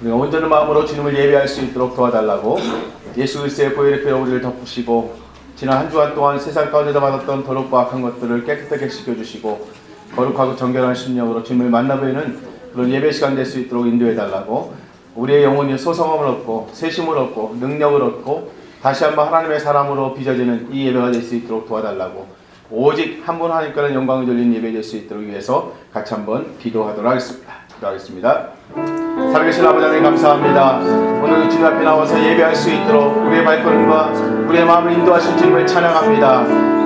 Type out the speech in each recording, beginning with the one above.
우리가 온전한 마음으로 주님을 예배할 수 있도록 도와달라고 예수 그리스도의 보혈의 피로 우리를 덮으시고 지난 한 주간 동안 세상 가운데서 받았던 더럽고 악한 것들을 깨끗하게 씻겨주시고 거룩하고 정결한 심령으로 주님을 만나뵈는 그런 예배 시간 될 수 있도록 인도해 달라고 우리의 영혼이 소성함을 얻고 세심을 얻고 능력을 얻고 다시 한번 하나님의 사람으로 빚어지는 이 예배가 될 수 있도록 도와달라고 오직 한 분 하나님께는 영광을 돌리는 예배 될 수 있도록 위해서 같이 한번 기도하도록 하겠습니다. 기도하겠습니다. 살아계신 아버지 하나님 감사합니다. 오늘 주님 앞에 나와서 예배할 수 있도록 우리의 발걸음과 우리의 마음을 인도하신 주님을 찬양합니다.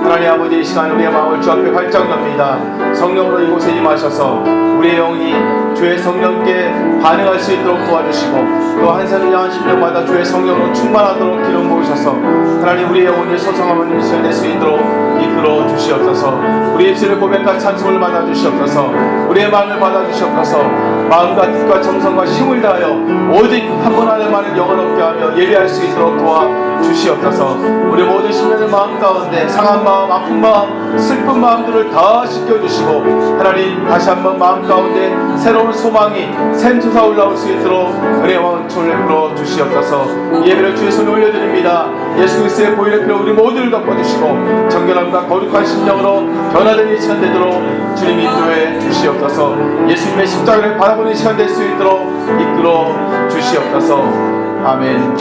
하나님 아버지 이 시간 우리의 마음을 주 앞에 활짝 엽니다. 성령으로 이곳에 임하셔서 우리의 영이 주의 성령께 반응할 수 있도록 도와주시고 또한 사람 향한 심령마다 주의 성령으로 충만하도록 기름 부으셔서 하나님 우리의 영혼이 소성함을 실현될 수 있도록 이끌어 주시옵소서 우리 입술의 고백과 찬송을 받아 주시옵소서 우리의 마음을 받아 주시옵소서 마음과 뜻과 정성과 힘을 다하여 오직 한분 안에만을 영을 얻게 하며 예배할 수 있도록 도와 주시옵소서. 우리 모든 심령의 마음 가운데 상한 마음 아픈 마음 슬픈 마음들을 다 씻겨주시고 하나님 다시 한번 마음 가운데 새로운 소망이 샘솟아 올라올 수 있도록 은혜와 은총을 풀어 주시옵소서. 예배를 주의 손에 올려드립니다 예수 그리스도의 보혈의 피로 우리 모두를 덮어주시고 정결함과 거룩한 심령으로 변화된 이 시간 되도록 주님 인도해 주시옵소서 예수님의 십자가를 바라보는 시간 될 수 있도록 이끌어 주시옵소서 아멘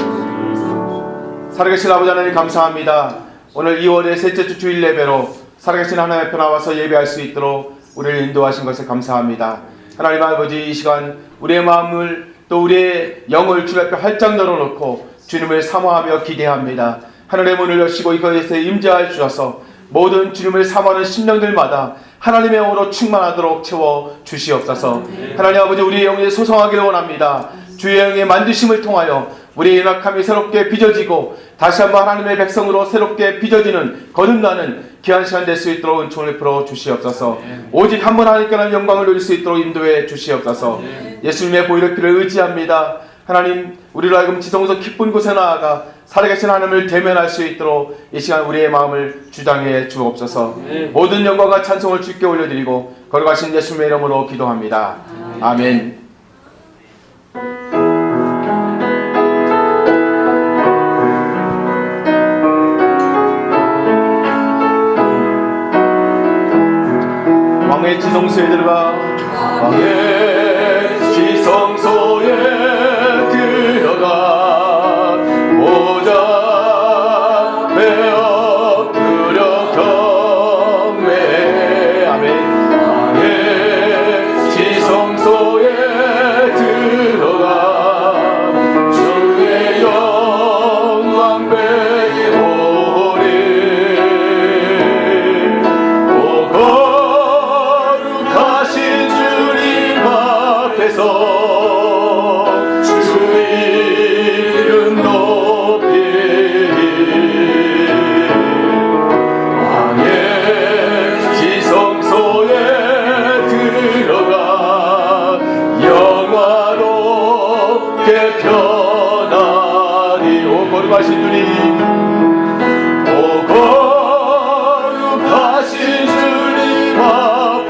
살아계신 아버지 하나님 감사합니다. 오늘 2월의 셋째 주 주일 예배로 살아계신 하나님 앞에 나와서 예배할 수 있도록 우리를 인도하신 것에 감사합니다. 하나님 아버지 이 시간 우리의 마음을 또 우리의 영을 주 앞에 활짝 열어놓고 주님을 사모하며 기대합니다. 하늘의 문을 여시고 이것에 임재할 주셔서 모든 주님을 사모하는 심령들마다 하나님의 영으로 충만하도록 채워 주시옵소서. 하나님 아버지 우리의 영이 소성하기를 원합니다. 주의 영의 만드심을 통하여 우리의 연약함이 새롭게 빚어지고 다시 한번 하나님의 백성으로 새롭게 빚어지는 거듭나는 귀한 시간 될 수 있도록 은총을 풀어 주시옵소서. 오직 한 번 하나님께는 영광을 누릴 수 있도록 인도해 주시옵소서. 예수님의 보혈의 피를 의지합니다. 하나님 우리로 하여금 지성소 깊은 곳에 나아가 살아계신 하나님을 대면할 수 있도록 이 시간 우리의 마음을 주장해 주옵소서. 모든 영광과 찬송을 주께 올려드리고 거룩하신 예수님의 이름으로 기도합니다. 아멘. 왕의 지성소에 들어가 왕의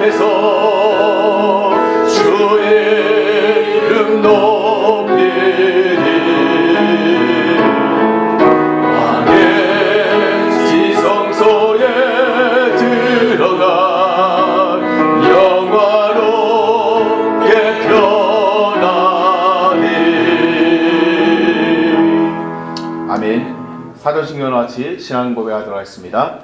앞에서 주의 이름 높이리 왕의 지성소에 들어가 영화롭게 변하리 아멘. 사도신경과 같이 신앙 고백하도록 하겠습니다.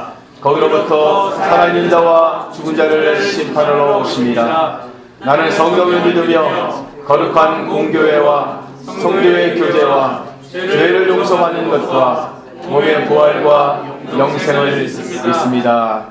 거기로부터 살아있는 자와 죽은 자를 심판하러 오십니다. 나는 성경을 믿으며 거룩한 공교회와 성교의 교제와 죄를 용서받는 것과 몸의 부활과 영생을 믿습니다.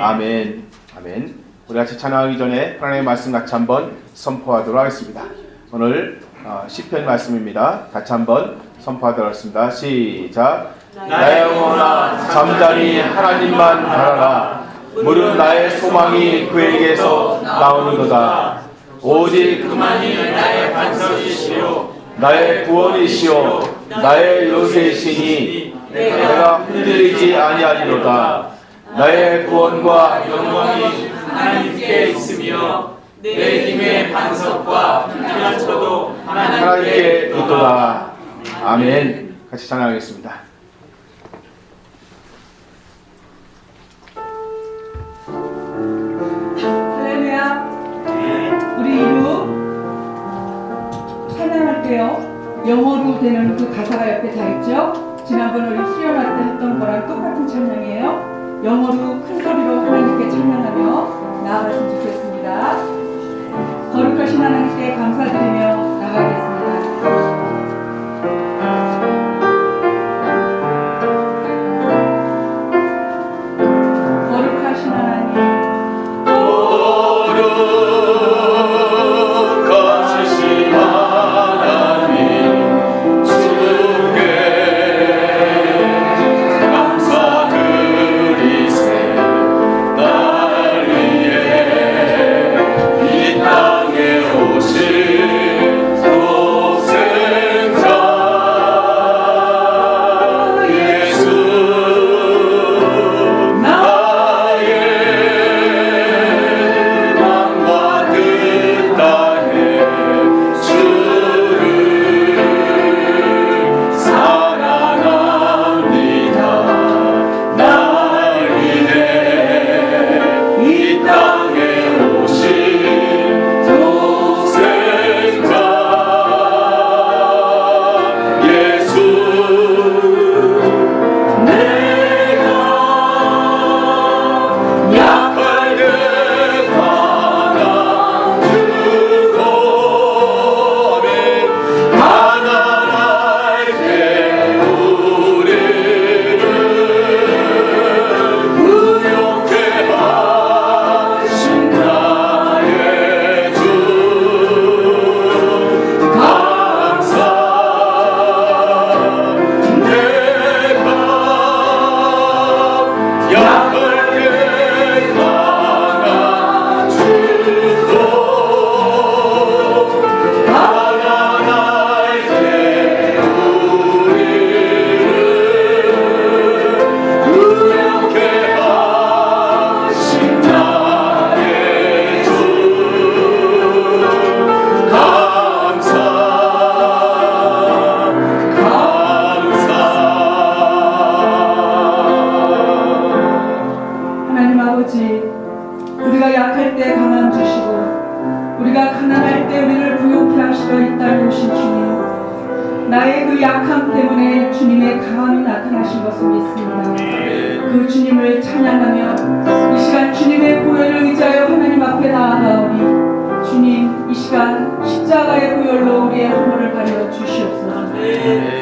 아멘. 아멘. 우리 같이 찬양하기 전에 하나님의 말씀 같이 한번 선포하도록 하겠습니다. 오늘 어, 시편 말씀입니다. 같이 한번 선포하도록 하겠습니다. 시작. 나의 영혼아 잠잠히 하나님만 바라라. 무릇 나의 소망이 그에게서 나오는도다. 오직 그만이 나의 반석이시요 나의 구원이시오 나의 요새이시니 내가 흔들리지 아니하리로다. 나의 구원과 영광이 하나님께 있으며 내 힘의 반석과 피난처도 하나님께 있도다. 아멘. 같이 찬양하겠습니다. 때요. 영어로 되는 그 가사가 옆에 다 있죠. 지난번 우리 수련할 때 했던 거랑 똑같은 찬양이에요. 영어로 큰 소리로 하나님께 찬양하며 나아갔으면 좋겠습니다. 거룩하신 하나님께 감사드리며 나가겠습니다. 우리가 가난할 때 우리를 부욕해 하시러 이 땅에 오신 주님, 나의 그 약함 때문에 주님의 강함이 나타나신 것을 믿습니다. 그 주님을 찬양하며 이 시간 주님의 보혈을 의지하여 하나님 앞에 나아가오니 주님 이 시간 십자가의 보혈로 우리의 허물을 가려 주시옵소서.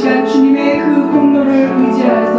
시간 주님의 그 공로를 의지하여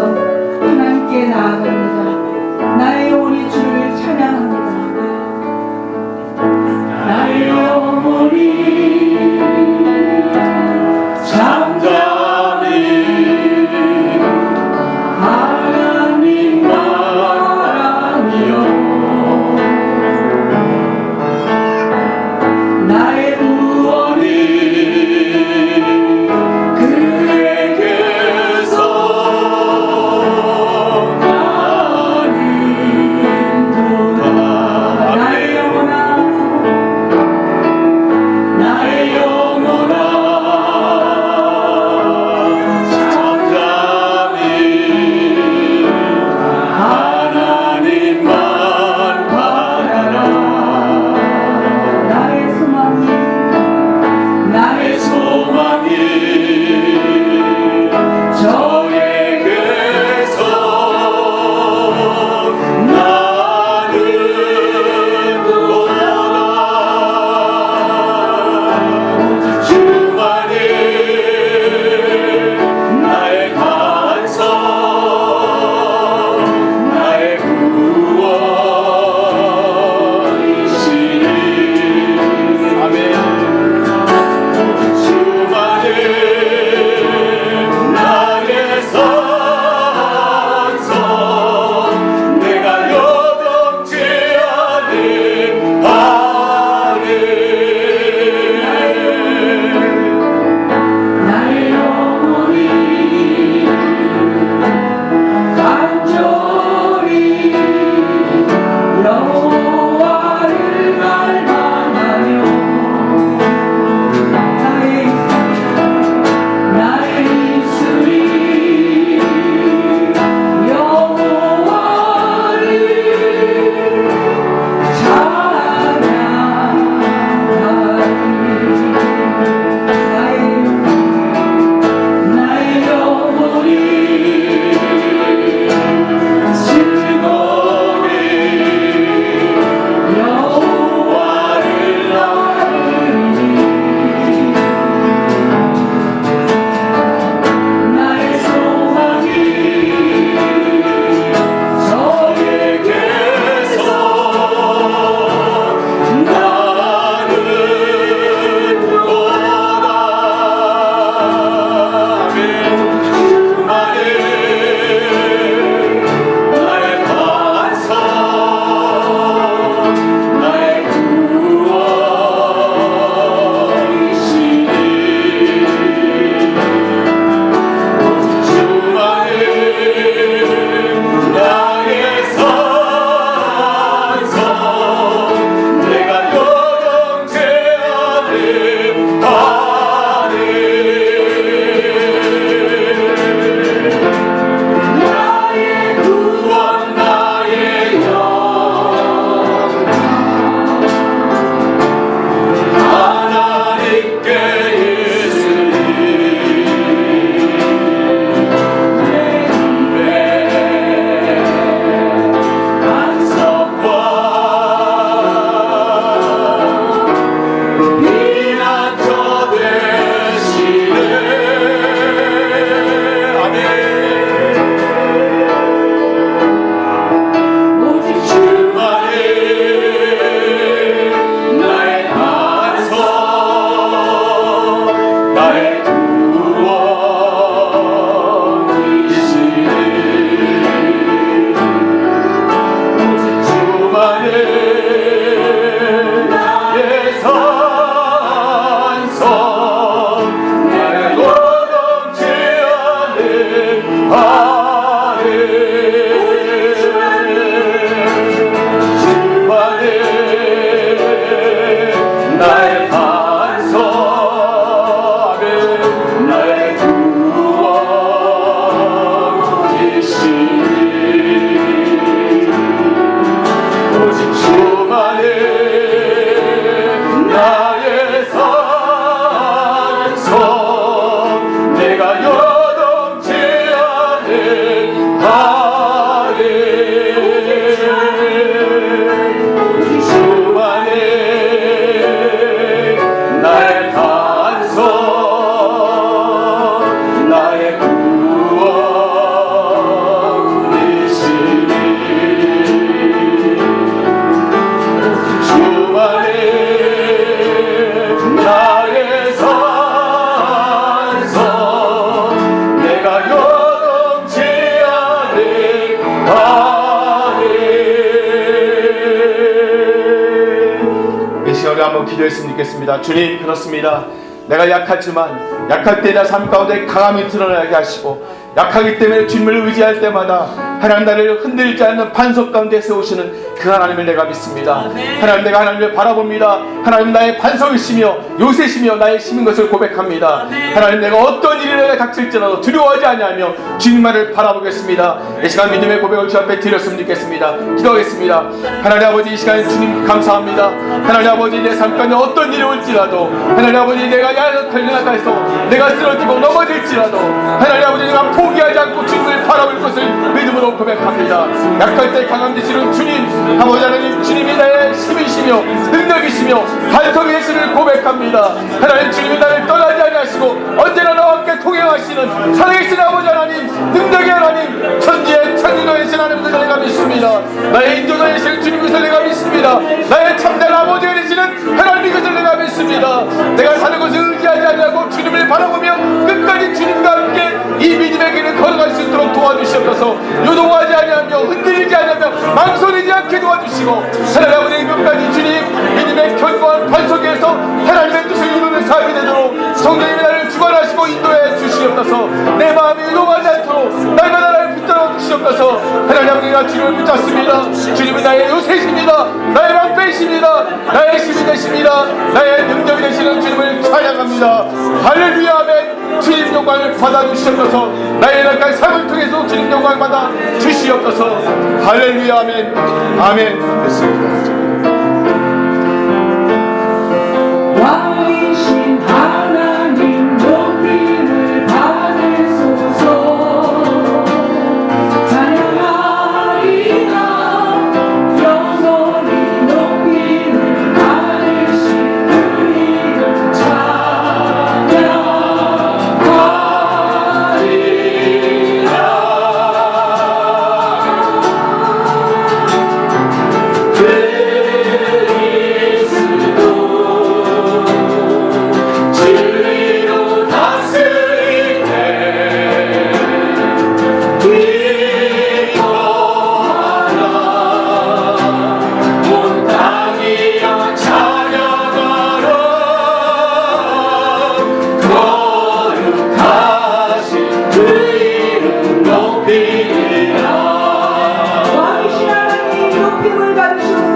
한번 기도했으면 좋겠습니다. 주님 그렇습니다. 내가 약하지만 약할 때내삶 가운데 강함이 드러나게 하시고 약하기 때문에 주님을 의지할 때마다 하나님 나를 흔들지 않는 반석 가운데 세우시는 그 하나님을 내가 믿습니다. 하나님 내가 하나님을 바라봅니다. 하나님 나의 반석이시며 요새시며 나의 힘인 것을 고백합니다. 하나님 내가 어떤 일이 내가 닥칠지라도 두려워하지 아니하며 주님만을 바라보겠습니다. 이 시간 믿음의 고백을 주 앞에 드렸으면 좋겠습니다. 기도하겠습니다. 하나님 아버지 이 시간 주님 감사합니다. 하나님 아버지 내 삶 가운데 어떤 일이 올지라도 하나님 아버지 내가 야릇하려나다 해서 내가 쓰러지고 넘어질지라도 하나님 아버지 내가 포기하지 않고 주님을 바라볼 것을 믿음으로 고백합니다. 약할 때 강함 되시는 주님 아버지 하나님 주님이 나의 힘이시며 능력이시며 반석이 되시를 고백합니다. 하나님 주님이 나를 떠나지 아니하시고 하나님 높임을 받으시옵소서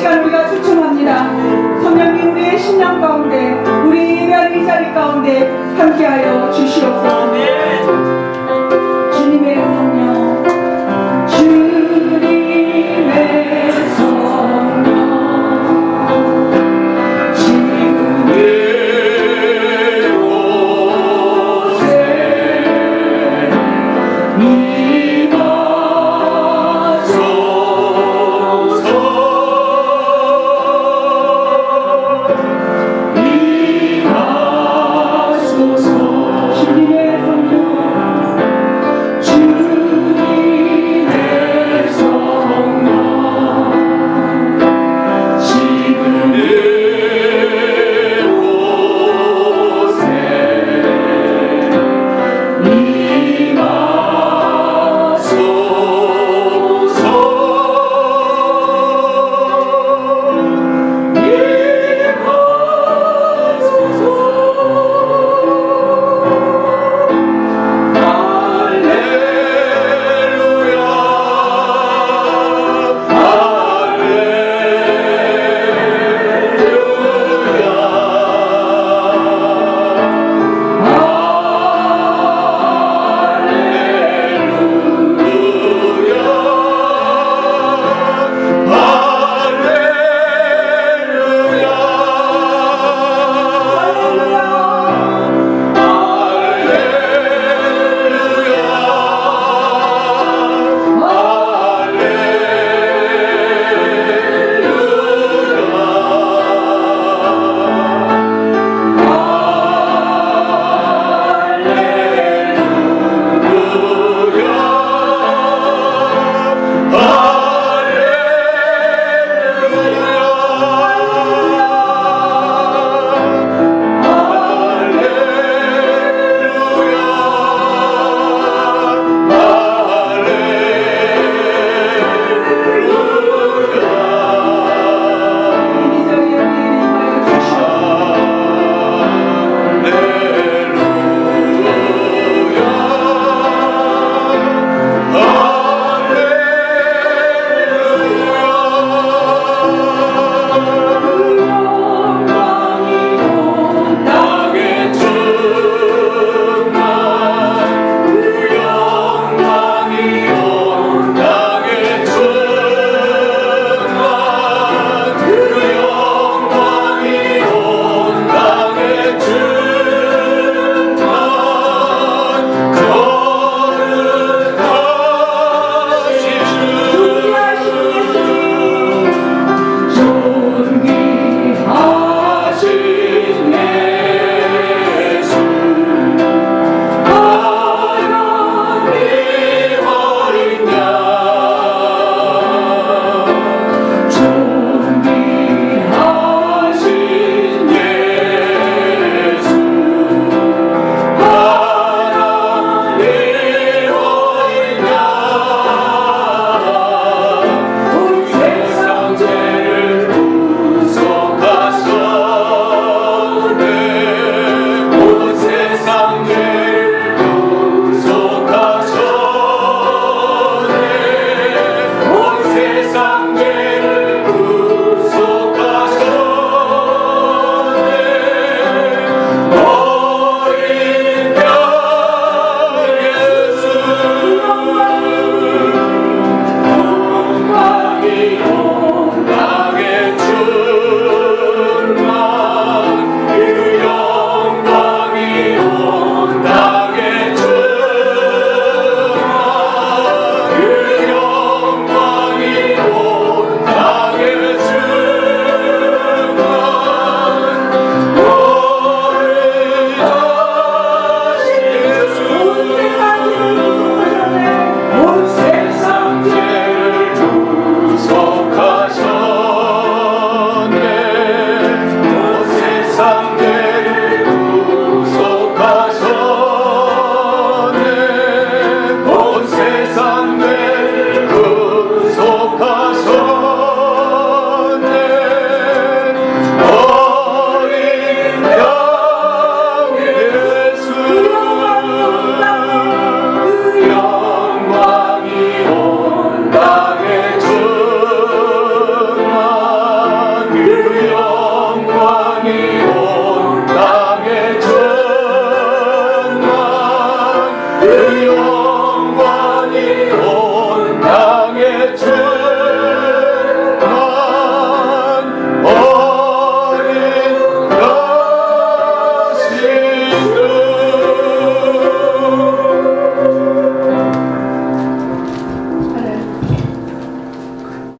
시간 우리가 추천합니다. 성령님 우리의 신령 가운데, 우리 예배하는 이 자리 가운데 함께하여 주시옵소서.